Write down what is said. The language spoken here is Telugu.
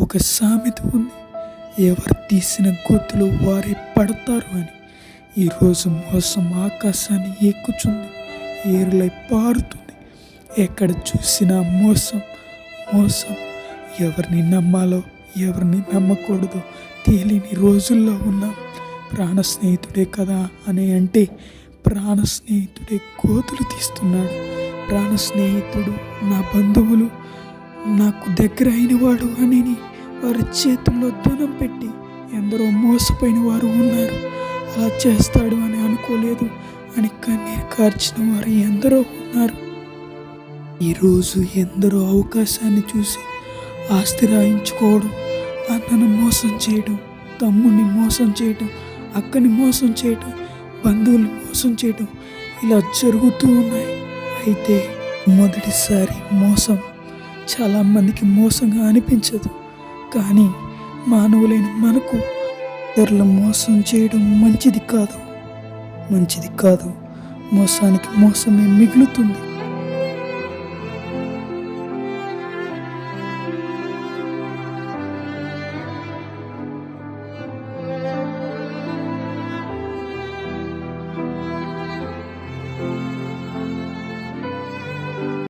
ఒక సామెత ఉంది ఎవరు తీసిన గోతులు వారే పడతారు అని. ఈరోజు మోసం ఆకాశాన్ని ఎక్కుచుంది ఏరులై పారుతుంది. ఎక్కడ చూసినా మోసం మోసం. ఎవరిని నమ్మాలో ఎవరిని నమ్మకూడదు తేలిని రోజుల్లో ఉన్నాం. ప్రాణ స్నేహితుడే కదా అని అంటే ప్రాణ స్నేహితుడే కోతులు తీస్తున్నాడు. ప్రాణ స్నేహితుడు నా బంధువులు నాకు దగ్గర అయినవాడు అని వారి చేతుల్లో ధనం పెట్టి ఎందరో మోసపోయిన వారు ఉన్నారు. అలా చేస్తాడు అని అనుకోలేదు అని కన్నీరు కార్చిన వారు ఎందరో ఉన్నారు. ఈరోజు ఎందరో అవకాశాన్ని చూసి ఆస్తి రాయించుకోవడం అన్నను మోసం చేయడం తమ్ముడిని మోసం చేయడం అక్కని మోసం చేయడం బంధువుల్ని మోసం చేయడం ఇలా జరుగుతూ ఉన్నాయి. అయితే మొదటిసారి మోసం చాలామందికి మోసంగా అనిపించదు. కానీ మానవులైన మనకు ఇతరుల మోసం చేయడం మంచిది కాదు. మంచిది కాదు. మోసానికి మోసమే మిగులుతుంది.